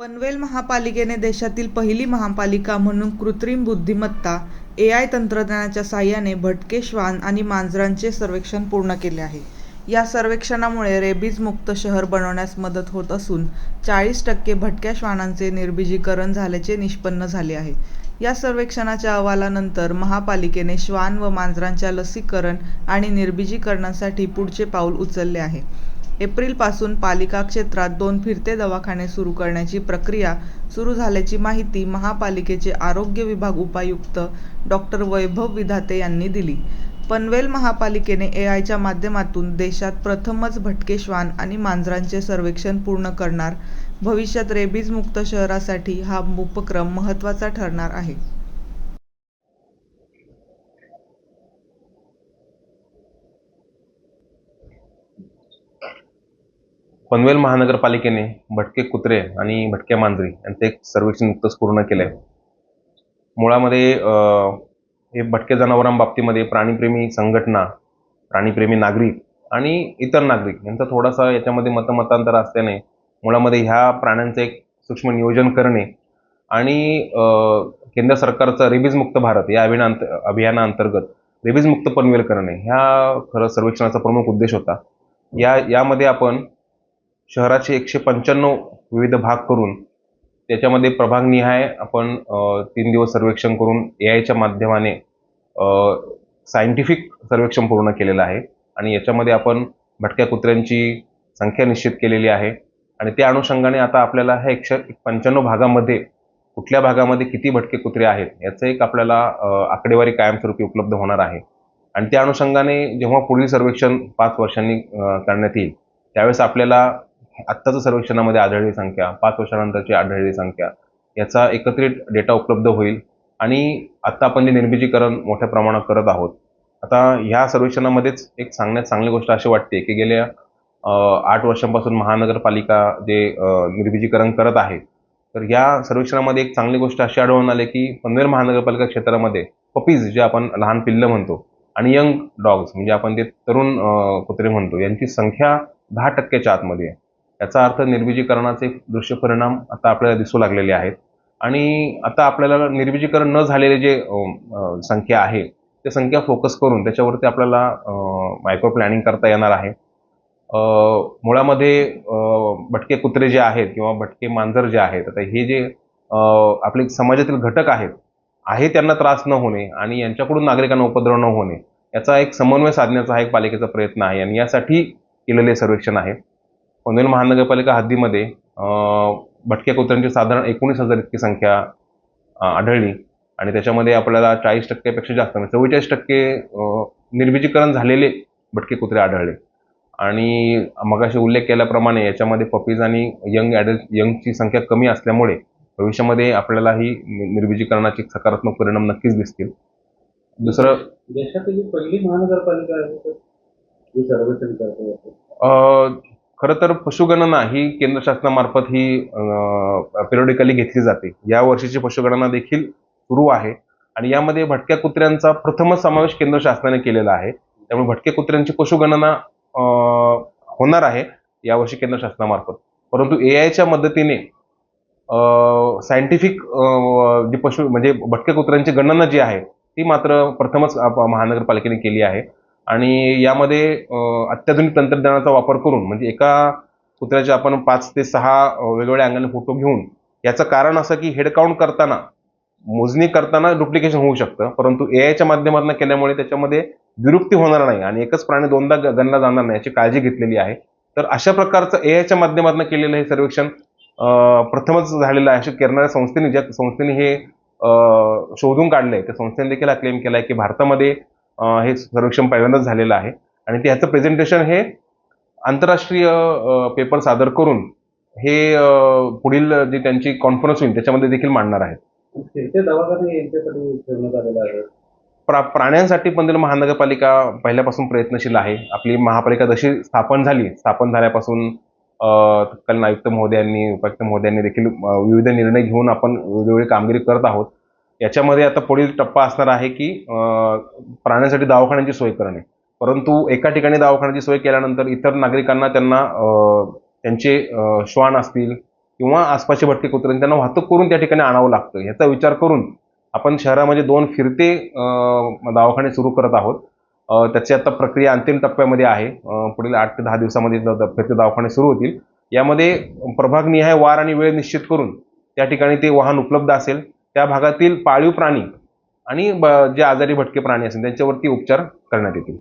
पनवेल महापालिकेने देशातील पहिली महापालिका म्हणून कृत्रिम बुद्धिमत्ता ए आय तंत्रज्ञानाच्या साहाय्याने भटके श्वान आणि मांजरांचे सर्वेक्षण पूर्ण केले आहे. या सर्वेक्षणामुळे रेबीज मुक्त शहर बनवण्यास मदत होत असून चाळीस टक्के भटक्या श्वानांचे निर्बीजीकरण झाल्याचे निष्पन्न झाले आहे. या सर्वेक्षणाच्या अहवालानंतर महापालिकेने श्वान व मांजरांच्या लसीकरण आणि निर्बीजीकरणासाठी पुढचे पाऊल उचलले आहे. एप्रिलपासून पालिका क्षेत्रात दोन फिरते दवाखाने सुरू करण्याची प्रक्रिया सुरू झाल्याची माहिती महापालिकेचे आरोग्य विभाग उपायुक्त डॉक्टर वैभव विधाते यांनी दिली. पनवेल महापालिकेने ए आयच्या माध्यमातून देशात प्रथमच भटके श्वान आणि मांजरांचे सर्वेक्षण पूर्ण करणार. भविष्यात रेबीज मुक्त शहरासाठी हा उपक्रम महत्त्वाचा ठरणार आहे. पनवेल महानगरपालिकेने भटके कुत्रे आणि भटक्या मांजरी यांचं एक सर्वेक्षण नुकतंच पूर्ण केलं आहे मुळामध्ये हे भटके जनावरांबाबतीमध्ये प्राणीप्रेमी संघटना प्राणीप्रेमी नागरिक आणि इतर नागरिक यांचा थोडासा याच्यामध्ये मतमतांतर असल्याने मुळामध्ये ह्या प्राण्यांचं एक सूक्ष्म नियोजन करणे आणि केंद्र सरकारचं रेबीजमुक्त भारत या अभियानांत अभियानाअंतर्गत रेबीजमुक्त पनवेल करणे ह्या खरं सर्वेक्षणाचा प्रमुख उद्देश होता. या यामध्ये आपण शहराचे एकशे पंच्याण्णव विविध भाग करून त्याच्यामध्ये प्रभागनिहाय आपण तीन दिवस सर्वेक्षण करून ए आयच्या माध्यमाने सायंटिफिक सर्वेक्षण पूर्ण केलेलं आहे. आणि याच्यामध्ये आपण भटक्या कुत्र्यांची संख्या निश्चित केलेली आहे. आणि त्या अनुषंगाने आता आपल्याला ह्या एकशे पंच्याण्णव भागामध्ये कुठल्या भागामध्ये किती भटके कुत्रे आहेत याचं एक आपल्याला आकडेवारी कायमस्वरूपी उपलब्ध होणार आहे. आणि त्या अनुषंगाने जेव्हा पुढील सर्वेक्षण पाच वर्षांनी करण्यात येईल त्यावेळेस आपल्याला आत्ताच्या सर्वेक्षणामध्ये आढळलेली संख्या पाच वर्षानंतरची आढळलेली संख्या याचा एकत्रित डेटा उपलब्ध होईल. आणि आत्ता आपण जे निर्मितीकरण मोठ्या प्रमाणात करत आहोत आता ह्या सर्वेक्षणामध्येच एक सांगण्यात चांगली गोष्ट अशी वाटते की गेल्या आठ वर्षांपासून महानगरपालिका जे निर्मितीकरण करत आहे तर या सर्वेक्षणामध्ये एक चांगली गोष्ट अशी आढळून आली की पनवेल महानगरपालिका क्षेत्रामध्ये पपीज जे आपण लहान पिल्लं म्हणतो आणि यंग डॉग्स म्हणजे आपण ते तरुण कुत्रे म्हणतो यांची संख्या दहा टक्क्याच्या आतमध्ये आहे. याचा अर्थ निर्बीजीकरणाचे दृश्य परिणाम आता आपल्याला दिसू लागलेले आहेत. आणि आता आपल्याला निर्बीजीकरण न झालेले जे संख्या आहे ते संख्या फोकस करून त्याच्यावरती आपल्याला मायक्रो प्लॅनिंग करता येणार आहे. मुळामध्ये भटके कुत्रे जे आहेत किंवा भटके मांजर जे आहेत आता हे जे आपले समाजातील घटक आहेत आहे त्यांना त्रास न होणे आणि यांच्याकडून नागरिकांना उपद्रव न होणे याचा एक समन्वय साधण्याचा हा एक पालिकेचा प्रयत्न आहे आणि यासाठी केलेले सर्वेक्षण आहे. पनवेल महानगरपालिका हद्दीमध्ये भटक्या कुत्र्यांची साधारण एकोणीस हजार इतकी संख्या आढळली. आणि त्याच्यामध्ये आपल्याला चाळीस टक्क्यापेक्षा जास्त म्हणजे चव्वेचाळीस टक्के निर्बीजीकरण झालेले भटके कुत्रे आढळले. आणि मगाशी उल्लेख केल्याप्रमाणे याच्यामध्ये पपीज आणि यंग ॲडल्ट यंगची संख्या कमी असल्यामुळे भविष्यामध्ये आपल्याला ही निर्बीजीकरणाचे सकारात्मक परिणाम नक्कीच दिसतील. दुसरं देशातील पहिली महानगरपालिका आहे सर्वेक्षण करते खरं तर पशुगणना ही केंद्र शासनामार्फत ही पिरियडिकली घेतली जाते. या वर्षीची पशुगणना देखील सुरू आहे. आणि यामध्ये भटक्या कुत्र्यांचा प्रथमच समावेश केंद्र शासनाने केलेला आहे. त्यामुळे भटक्या कुत्र्यांची पशुगणना होणार आहे यावर्षी केंद्र शासनामार्फत. परंतु ए आयच्या मदतीने सायंटिफिक जी पशु म्हणजे भटक्या कुत्र्यांची गणना जी आहे ती मात्र प्रथमच महानगरपालिकेने केली आहे. आणि यामध्ये अत्याधुनिक तंत्रज्ञानाचा वापर करून म्हणजे एका कुत्र्याचे आपण पाच ते सहा वेगवेगळ्या अँगलने फोटो घेऊन याचं कारण असं की हेडकाउंट करताना मोजणी करताना डुप्लिकेशन होऊ शकतं. परंतु ए आयच्या माध्यमातून केल्यामुळे त्याच्यामध्ये विरुक्ती होणार नाही आणि एकच प्राणी दोनदा ग- गणला जाणार नाही याची काळजी घेतलेली आहे. तर अशा प्रकारचं ए आयच्या माध्यमातून केलेलं हे सर्वेक्षण प्रथमच झालेलं आहे. अशी करणाऱ्या संस्थेने ज्या संस्थेने हे शोधून काढलंय त्या संस्थेने देखील हा क्लेम केलाय की भारतामध्ये हे सर्वेक्षण पहिल्यांदाच झालेलं आहे. आणि ते ह्याचं प्रेझेंटेशन हे आंतरराष्ट्रीय पेपर सादर करून हे पुढील जी त्यांची कॉन्फरन्स होईल त्याच्यामध्ये देखील मांडणार आहेत. प्रा प्राण्यांसाठी पनवेल महानगरपालिका पहिल्यापासून प्रयत्नशील आहे. आपली महापालिका जशी स्थापन झाली स्थापन झाल्यापासून तत्कालीन आयुक्त महोदयांनी उपायुक्त महोदयांनी देखील विविध निर्णय घेऊन आपण वेगवेगळी कामगिरी करत आहोत. याच्यामध्ये आता पुढील टप्पा असणार आहे की प्राण्यांसाठी दवाखान्याची सोय करणे. परंतु एका ठिकाणी दवाखान्याची सोय केल्यानंतर इतर नागरिकांना त्यांना त्यांचे श्वान असतील किंवा आसपासचे भटके कुत्रे त्यांना वाहतूक करून त्या ठिकाणी आणावं लागतं. याचा विचार करून आपण शहरामध्ये दोन फिरते दवाखाने सुरू करत आहोत. त्याची आता प्रक्रिया अंतिम टप्प्यामध्ये आहे. पुढील आठ ते दहा दिवसामध्ये फिरते दवाखाने सुरू होतील. यामध्ये प्रभागनिहाय वार आणि वेळ निश्चित करून त्या ठिकाणी ते वाहन उपलब्ध असेल. त्या भागातील पाळीव प्राणी आणि ब- जे आजारी भटके प्राणी असतील त्यांच्यावरती उपचार करण्यात येतील.